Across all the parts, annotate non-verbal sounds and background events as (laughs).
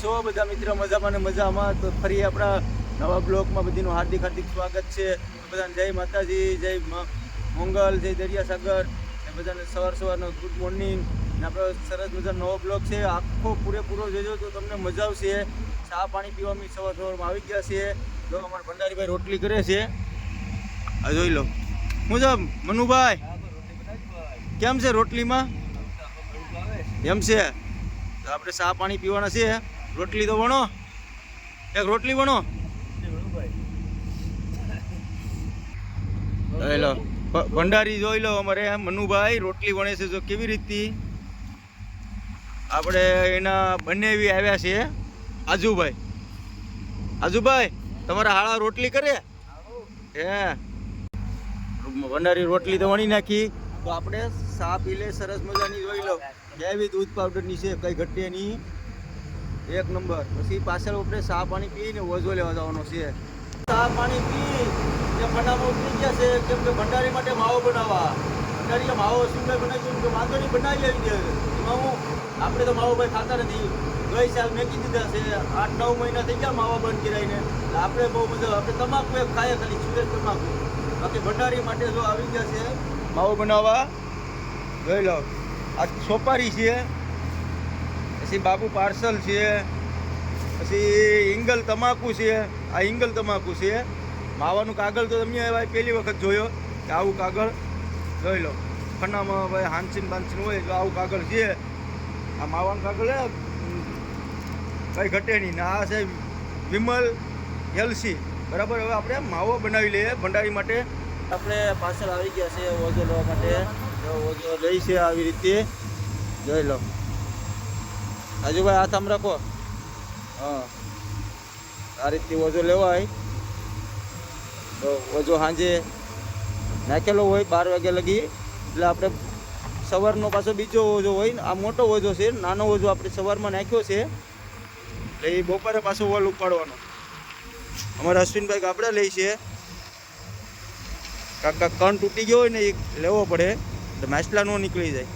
છો બધા મિત્રો? મજામાં ને મજામાં? તો ફરી આપણા નવા બ્લોકમાં બધીનું હાર્દિક હાર્દિક સ્વાગત છે. બધાને જય માતાજી જય મંગલ જય દરિયાસાગર. એ બધાને સવાર સવારનો ગુડ મોર્નિંગ ને આપણો સરસ મજાનો નવો બ્લોક છે. આખો પૂરેપૂરો જોજો તો તમને મજા આવશે. ચા પાણી પીવામાં સવાર સવારમાં આવી ગયા છે. જો અમારા ભંડારીભાઈ રોટલી કરે છે. આ જોઈ લો. હું છે મનુભાઈ? કેમ છે રોટલીમાં? એમ છે. તો આપણે ચા પાણી પીવાના છે રોટલી તો વણો. એક રોટલી વણો. લો. ભંડારી જોઈ લો અમારે. મનુભાઈ, રોટલી વણે છે જો કેવી રીતથી આપણે એના બંને એવી આવ્યા છે આજુભાઈ. આજુભાઈ, તમારા હાળા રોટલી કરે? હે. ભંડારી રોટલી તો વણી નાખી. તો આપણે સાપ પી લે સરસ મજાની જોઈ લો. કેવી દૂધ પાવડરની છે, કઈ ઘટે નહીં. એક નંબર. પછી પાછળ આપણે ચા પાણી પીને વજો લેવા જવાનો છે. ચા પાણી પી એ ફટાફટ ઉતરી ગયા છે, કેમ કે ભંડારી માટે માવો બનાવવા. ભંડારી માવો સિંગલ બનાવી કે વાંધો નહીં, બનાવી આવી દે. એમાં આપણે તો માવો ભાઈ ખાતા નથી. ગઈ સાલ મેકી દીધા છે, આઠ નવ મહિના થઈ ગયા માવા બંધ કરાવીને આપણે બહુ મજા, આપણે તમાકુ એક ખાઈએ ખાલી સુરેશ તમાકુ. બાકી ભંડારી માટે જો આવી ગયા છે, માવો બનાવવા ગયેલો આ સોપારી છે પછી બાબુ પાર્સલ છે, પછી ઇંગલ તમાકુ છે, આ ઇંગલ તમાકુ છે. માવાનું કાગળ તો તમે ભાઈ પહેલી વખત જોયો કે આવું કાગળ. જોઈ લો ખન્નામાં ભાઈ હાંસીન બાંસીન હોય તો આવું કાગળ છે. આ માવાનું કાગળ ભાઈ ઘટે નહીં. ને આ છે વિમલ એલસી બરાબર, હવે આપણે માવો બનાવી લઈએ ભંડારી માટે. આપણે પાર્સલ આવી ગયા છે, ઓજો લેવા માટે. ઓજો લઈ છે આવી રીતે. જોઈ લો. રાજુભાઈ, હાથ આમ રાખો. હા. આ રીતથી ઓજો લેવાય. તો ઓજો સાંજે નાખેલો હોય, બાર વાગે લગી. એટલે આપણે સવારનો પાછો બીજો ઓજો હોય આ મોટો ઓજો છે, નાનો ઓજો આપણે સવારમાં નાખ્યો છે. એટલે એ બપોરે પાછો વોલ ઉપાડવાનો. અમારા અશ્વિનભાઈ ગાબડા લઈ છે. કાકા, કણ તૂટી ગયો હોય ને, એ લેવો પડે. તો માછલા ન નીકળી જાય.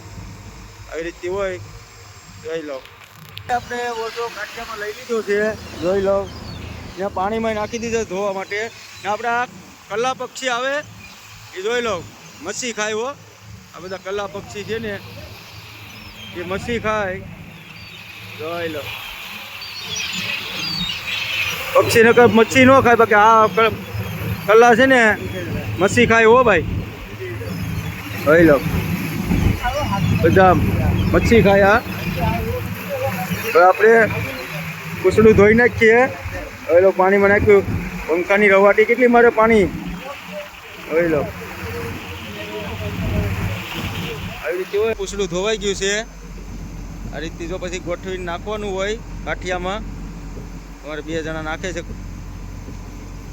આવી રીતે હોય. જોઈ લો. આપણે ઓછો કાઠિયામાં લઈ લીધો છે. જોઈ લો. ત્યાં પાણીમાં નાખી દીધો ધોવા માટે. ને આપણા કલ્લા પક્ષી આવે. એ જોઈ લો. મચ્છી ખાય હો. આ બધા કલ્લા પક્ષી છે ને. એ મચ્છી ખાય. જોઈ લો. પક્ષીને કઈ મચ્છી ન ખાય, બાકી આ કલ્લા છે ને મચ્છી ખાય હો ભાઈ. જોઈ લો. બધા મચ્છી ખાય આ. હવે આપણે કૂસડું ધોઈ નાખીએ. હવે લો, પાણીમાં નાખ્યું. પંખાની રવાટી કેટલી મારે પાણી? હવે લો. આવી રીતે હોય. કૂસડું ધોવાઈ ગયું છે. આ રીતે જો પછી ગોઠવીને નાખવાનું હોય કાઠિયામાં તમારે બે જણા નાખે છે.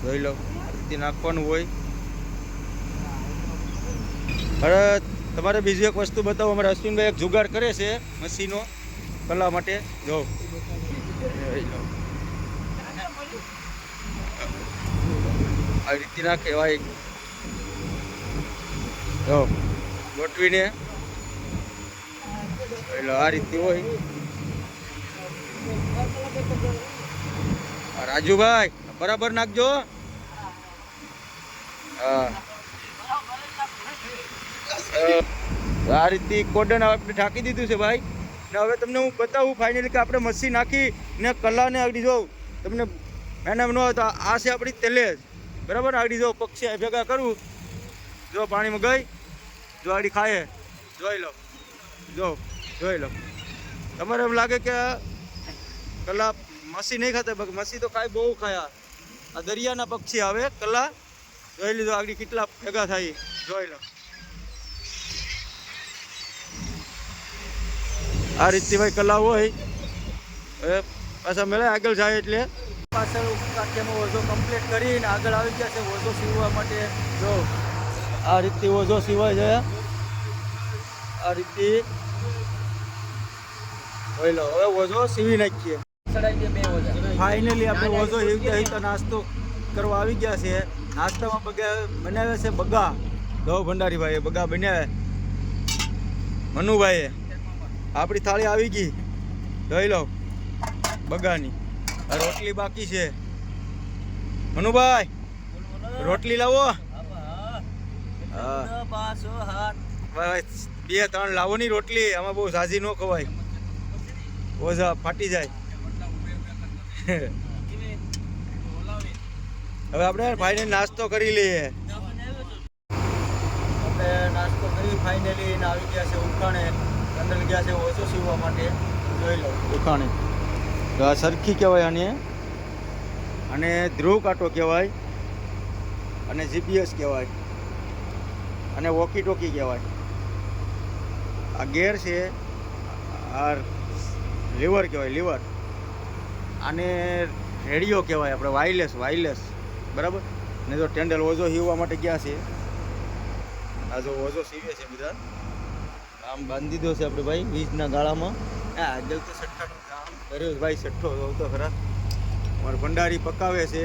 ધોઈ લો. આ રીતે નાખવાનું હોય. હવે તમારે બીજી એક વસ્તુ બતાવો. અમારા અશ્વિનભાઈ એક જુગાડ કરે છે મસીનો કલા માટે? જો. આ લો. કહેવાય. જો. ગોઠવીને. એટલે આ રીતે હોય. રાજુભાઈ, બરાબર નાખજો. હા. આ રીતે કોડન આપણે ઢાંકી દીધું છે ભાઈ. ને હવે તમને હું બતાવું ફાઇનલી કે આપણે મસી નાખી ને કલાને આગળ જોઉં. તમને એનામ ન હોય તો આ છે આપણી તેલેજ. બરાબર? આગળ જો પક્ષી ભેગા કરું. જો પાણીમાં ગઈ. જો આગળ ખાય. જોઈ લો. જો, જોઈ લો. તમારે એમ લાગે કે કલા મસી નહીં ખાતા મસી તો ખાય બહુ ખાયા. આ દરિયાના પક્ષી આવે કલા જોઈ લીધો આગળ કેટલા ભેગા થાય. જોઈ લો. આ રીતની ભાઈ કલા હોય. એ પાછા મળે, આગળ જાય એટલે. પાછળ કાઠિયામાં ઓઝો કમ્પ્લીટ કરીને આગળ આવી ગયા છે, ઓઝો સીવવા માટે. જો, આ રીતથી ઓઝો સીવાય છે. આ રીતથી જોઈ લો, હવે ઓઝો સીવી નાખીએ. ફાઇનલી આપણે ઓઝો હીવતા તો નાસ્તો કરવા આવી ગયા છે. નાસ્તામાં બગા બનાવ્યા છે બગા. ગૌ ભંડારીભાઈએ બગા બનાવ્યા. મનુભાઈએ. આપણી થાળી આવી ગઈ. જોઈ લો. બગાની રોટલી બાકી છે. મનુભાઈ, રોટલી લાવો. બે ત્રણ લાવો ની રોટલી. આમાં બહુ સાજી ન ખવાય. ઓઝા ફાટી જાય. (laughs) હવે આપણે ભાઈને નાસ્તો કરી લઈએ. આપણે નાસ્તો કરી ફાઇનલી આવી ગયા છે ઉખાણે અંદર ગયા છે, ઓછો સીવવા માટે. જોઈ લો. ઉખાણે. તો આ સરખી કહેવાય આને અને ધ્રુવ કાંટો કહેવાય, અને જીપીએસ કહેવાય, અને વોકી ટોકી કહેવાય. આ ગેર છે, આ લીવર કહેવાય, લીવર. આને રેડિયો કહેવાય આપણે વાયરલેસ વાયરલેસ બરાબર? ને જો ટેન્ડલ ઓઝો સીવવા માટે ગયા છે. આ જો ઓઝો સીવે છે બધા. આમ બાંધી દો છે આપણે ભાઈ, વીજના ગાળામાં. હા આગળ તો સઠ્ઠાનું કામ કર્યું ભાઈ સઠ્ઠો જોઉં તો ખરા. અમારે ભંડારી પકાવે છે.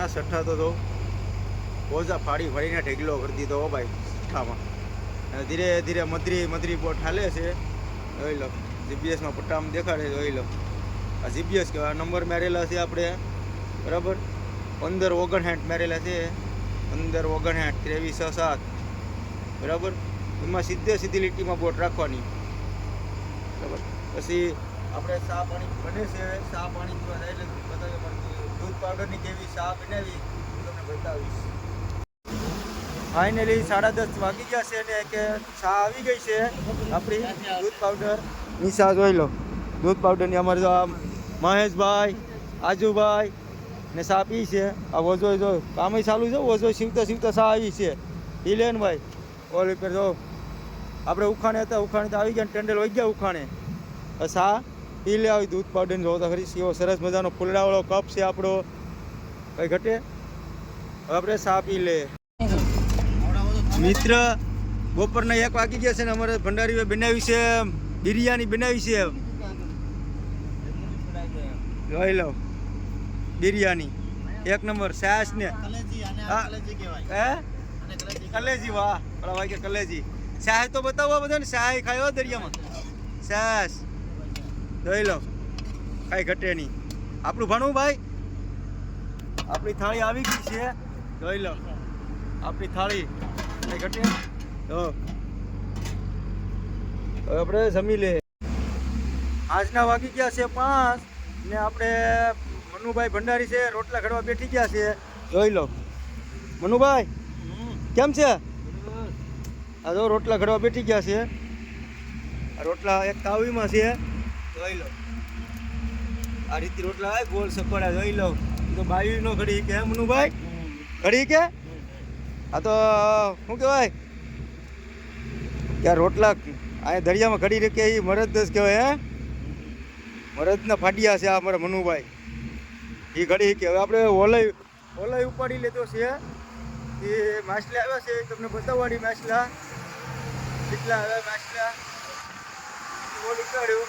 આ સઠ્ઠા તો જો પોઝા ફાડી ફાડીને ઢેગલો કરી દીધો હો ભાઈ, સઠ્ઠામાં. ધીરે ધીરે મધરી મધરી બોટ હાલે છે. જોઈ લો, જીપીએસમાં પટ્ટામાં દેખાડે જોઈ લો. આ જીપીએસ કહેવાય નંબર મેરેલા છે આપણે. બરાબર? પંદર ઓગણસાઠ મેરેલા છે. પંદર ઓગણસાઠ ત્રેવીસ સાત બરાબર? એમાં સીધે સીધી લીટીમાં બોટ રાખવાની. બરાબર. પછી આપણે ચા પાણી બને છે ચા પાણી પીવા એટલે બતાવી પણ દૂધ પાવડરની કેવી ચા બનાવી તમને બતાવીશ. ફાઇનલી સાડા દસ વાગી ગયા છે ને કે ચા આવી ગઈ છે, આપણી દૂધ પાવડર નિશા જોઈ લો. દૂધ પાવડરની અમારે જો આ મહેશભાઈ, આજુભાઈ ને ચા પી છે. આ વોઝો જો કામે ચાલુ છે વોઝો સીવતા સીવતા ચા આવી છે. પી લે ને ભાઈ ઓલી પર જો આપણે ઉખાણે હતા ઉખાણે તો આવી ગયા ને ટેન્ડલ વહી ગયા ઉખાણે. સા પી લે આવી દૂધ પાવડર જો તો ખરી. સીઓ સરસ મજાનો ફૂલડાવાળો કપ છે આપણો. કઈ ઘટે? આપણે સા પી લે. મિત્ર બપોરના એક વાગી ગયા છે ને અમારે ભંડારી બનાવી છે બિરયાની બનાવી છે. જોઈ લો. બિરયાની. એક નંબર સાસ ને. હા. કલેજી, વાહ પેલા ભાઈ કે કલેજી. શાહ તો બતાવો બધાને શાહે ખાયો દરિયામાં. સાસ જોઈ લો, કાંઈ ઘટે નહીં. આપણું ભણવું ભાઈ? આપણી થાળી આવી ગઈ છે. જોઈ લો, આપણી થાળી કઈ ઘટે તો હવે આપણે જમી લે આજના વાગી ગયા છે પાંચ ને આપણે મનુભાઈ ભંડારી છે, રોટલા ઘડવા બેઠી ગયા છે. જોઈ લો. મનુભાઈ? કેમ છે? આ જો રોટલા ઘડવા બેઠી ગયા છે. રોટલા એક તાવીમાં છે. જોઈ લો. આ રીતે રોટલા આવે ગોળ સકોડા જોઈ લો. તો બાયું નો ઘડી કે મનુભાઈ ઘડી કે? આ તો, શું કહેવાય? કે રોટલા આ દરિયામાં ઘડી રહે એ મરદ દસ કહેવાય, હે? મરદના ફાટિયા છે આ અમારા મનુભાઈ. એ ઘડી કે હવે આપણે ઓલય ઓલય ઉપાડી લેતો છે એ માછલા આવ્યા છે તમને બતાવવાની માછલા. કેટલા આવ્યા માછલા? ઓલું કાઢ્યું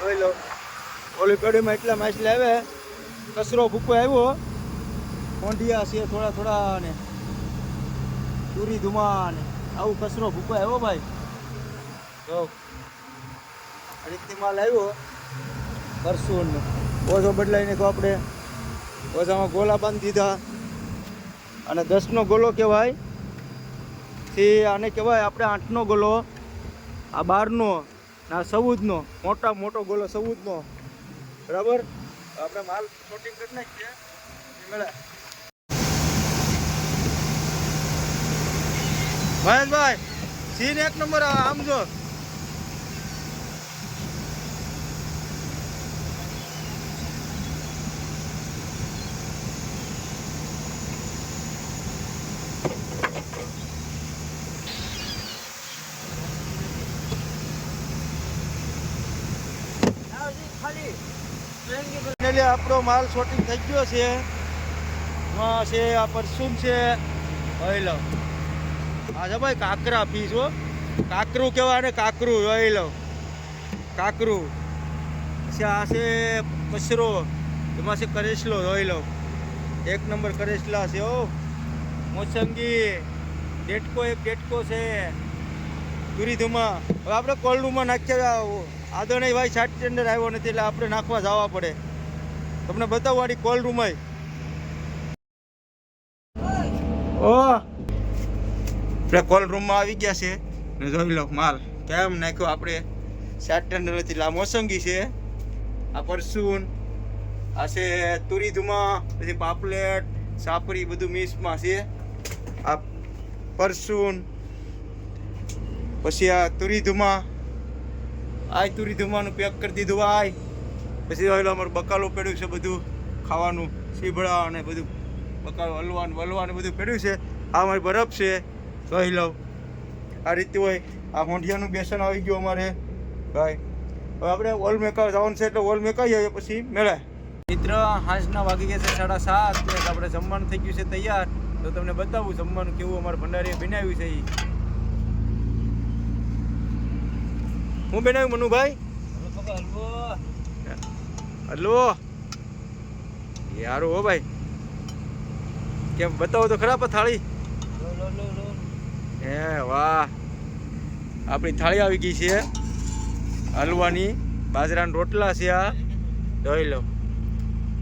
જોઈ લો. ઓલી કડીમાં એટલા માછલા આવ્યા. કચરો ભૂકો આવ્યો. કોંઢિયા છે થોડા થોડા ને ચૂરી ધુમા ને આવું કચરો ભૂકો આવ્યો ભાઈ. જો. આ માલ આવ્યો. કરશું ઓઝો બદલાઈને તો આપણે ઓછામાં ગોલા બાંધી દીધા. અને દસનો ગોલો કહેવાય. થી આને કહેવાય આપણે આઠનો ગોલો, આ બારનો, આ સૌદનો મોટા મોટો ગોલો સૌદનો બરાબર? આપણે માલ શોટિંગ કરી નાખીએ. મહેશભાઈ, સીન એક નંબર, આમ જો. આપણો માલ શોટિંગ થઈ ગયો છે. માં છે, આ પરસુમ છે, જોઈ લો. આ છે ભાઈ કાકરા પીસ હો. કાકરું કહેવાય ને કાકરું, જોઈ લો. કાકરું. પછી આ છે કચરો, એમાં છે કરેસલો, જોઈ લો. એક નંબર કરેસલા છે, હો. મોસંગી, ડેટકો એક ડેટકો છે. દુરીધુમા હવે આપણે કોલ્ડ નાખ્યા નાખીએ આદરણીય ભાઈ સાત ટેન્ડર આવ્યો નથી એટલે આપણે નાખવા જવા પડે. તમને બતાવવાની કોલ રૂમ ઓ. આપણે કોલ રૂમમાં આવી ગયા છે ને જોઈ લો માલ કેમ નાખ્યો આપણે? સાત ટેન્ડર નથી આ મોસંગી છે. આ પરસૂન આ છે તુરી ધુમા પછી પાપલેટ સાપરી બધું મિક્સમાં છે. આ પરસૂન પછી આ તુરી ધુમા આ તુરી ધુમાનું પેક કરી દીધું, આય. પછી ઓલા અમારું બકાલું પડ્યું છે બધું ખાવાનું સીભડા અને બધું. બકાલો હલવાનું, વલવાનું બધું પડ્યું છે. આ અમારી બરફ છે. જોઈ લઉં. આ રીતે હોય. આ મોઢિયાનું બેસન આવી ગયું અમારે. ભાઈ. હવે આપણે ઓલ મેકા જવાનું છે એટલે ઓલ મેકાઈ આવીએ પછી. મેળા. મિત્ર હાંસના વાગી ગયા છે સાડા સાત. આપણે જમવાનું થઈ ગયું છે તૈયાર. તો તમને બતાવું જમવાનું કેવું અમારે ભંડારીએ બનાવ્યું છે એ હું બનાવ્યું મનુભાઈ? હલવો યારું હો ભાઈ. કેમ બતાવો તો ખરા થાળી હે, વાહ. આપણી થાળી આવી ગઈ છે. હલવાની. બાજરાના રોટલા છે આ. જોઈ લો.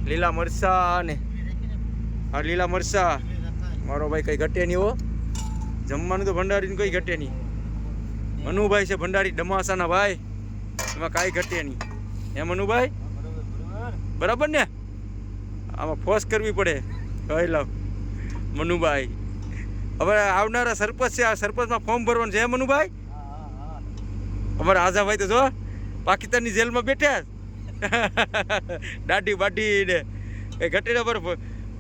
લીલા મરચા ને હા લીલા મરચા. મારો ભાઈ કઈ ઘટે નહીં હો. જમવાનું તો ભંડારીને કઈ ઘટે નહીં. મનુભાઈ છે ભંડારી ડમાસાના ભાઈ. એમાં કાંઈ ઘટે નહીં. હે મનુભાઈ? બરાબર ને? આમાં ફોસ કરવી પડે. કહી લઉં મનુભાઈ. હવે આવનારા સરપંચ છે, આ સરપંચમાં ફોર્મ ભરવાનું છે મનુભાઈ? અમારા આઝાભાઈ તો જો, પાકિસ્તાનની જેલમાં બેઠા (laughs) દાઢી બાઢી ને. એ ઘટેડા પર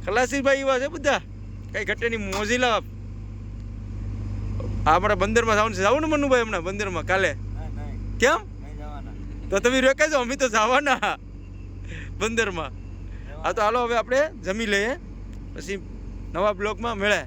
ખલાસીભાઈ એવા છે બધા. કઈ ઘટેની મોજીલા આ અમારા બંદરમાં જવાનું છે. જવું ને મનુભાઈ હમણાં બંદરમાં કાલે. કેમ? તો તમે રોકાજો અમે તો જવાના. બંદરમાં. હા તો હાલો હવે આપણે જમી લઈએ. પછી નવા બ્લોકમાં મળે.